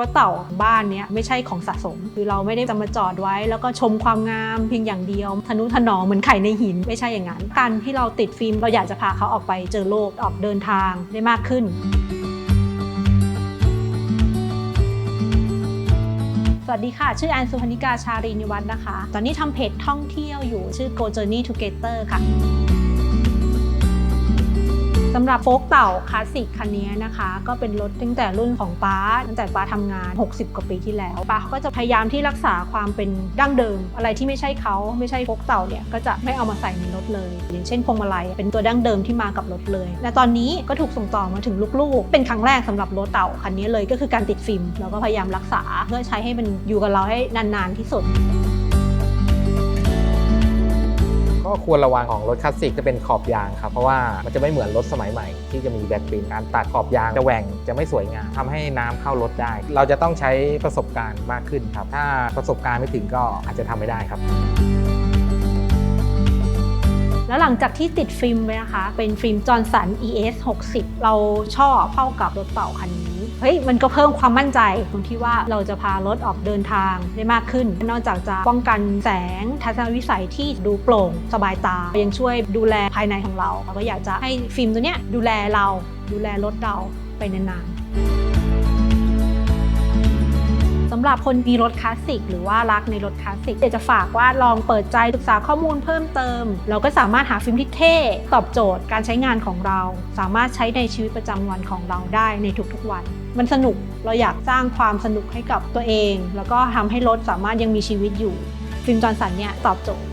รถเต่าบ้านเนี้ยไม่ใช่ของสะสม คือเราไม่ได้จะมาจอดไว้ แล้วก็ชมความงามเพียงอย่างเดียว ทนุถนอมเหมือนไข่ในหินไม่ใช่อย่างนั้น การที่เราติดฟิล์มเราอยากจะพาเขาออกไปเจอโลกออกเดินทางได้มากขึ้น สวัสดีค่ะ ชื่อแอนสุพนิกาชารีนิวัฒน์นะคะ ตอนนี้ทำเพจท่องเที่ยวอยู่ชื่อ Go Journey Together ค่ะ สำหรับโฟกเต่าคลาสสิกคันนี้นะคะ ก็เป็นรถตั้งแต่รุ่นของป้า ตั้งแต่ป้าทำงาน 60 กว่าปีที่แล้วป้าก็จะพยายามที่รักษาความเป็นดั้งเดิม อะไรที่ไม่ใช่เขาไม่ใช่โฟกเต่าเนี่ยก็จะไม่เอามาใส่ในรถเลย อย่างเช่นพวงมาลัยเป็นตัวดั้งเดิมที่มากับรถเลย และตอนนี้ก็ถูกส่งต่อมาถึงลูกๆ เป็นครั้งแรกสำหรับรถเต่าคันนี้เลยก็คือการติดฟิล์มแล้วก็พยายามรักษาเพื่อใช้ให้มันอยู่กับเราให้นานๆที่สุด ก็ควรระวังของรถคลาสสิกจะเป็นขอบยางครับเพราะว่ามันจะไม่เหมือนรถสมัยใหม่ ที่จะมีแบ็คปินการตัดขอบยางจะแหว่งจะไม่สวยงามทำให้น้ำเข้ารถได้ เราจะต้องใช้ประสบการณ์มากขึ้นครับ ถ้าประสบการณ์ไม่ถึงก็อาจจะทำไม่ได้ครับแล้วหลังจากที่ติดฟิล์มไปนะคะ เป็นฟิล์มจอร์นสัน ES 60 เราชอบเข้ากับรถเต่าคันนี้ เฮ้ยมันก็เพิ่มความมั่นใจตรงที่ว่าเราจะพารถออกเดินทางได้มากขึ้น นอกจากจะป้องกันแสงทัศนวิสัยที่ดูโปร่งสบายตา ยังช่วยดูแลภายในของเราเราก็อยากจะให้ฟิล์มตัวเนี้ยดูแลเราดูแลรถเราไปนานๆ สำหรับคนมีรถคลาสสิกหรือว่ารักในรถคลาสสิกอยากจะฝากว่าลองเปิดใจศึกษาข้อมูลเพิ่มเติม เราก็สามารถหาฟิล์มที่เท่ตอบโจทย์การใช้งานของเรา สามารถใช้ในชีวิตประจำวันของเราได้ในทุกๆวัน มันสนุกเราอยากสร้างความสนุกให้กับตัวเอง แล้วก็ทำให้รถสามารถยังมีชีวิตอยู่ ฟิล์มจอร์สันเนี่ยตอบโจทย์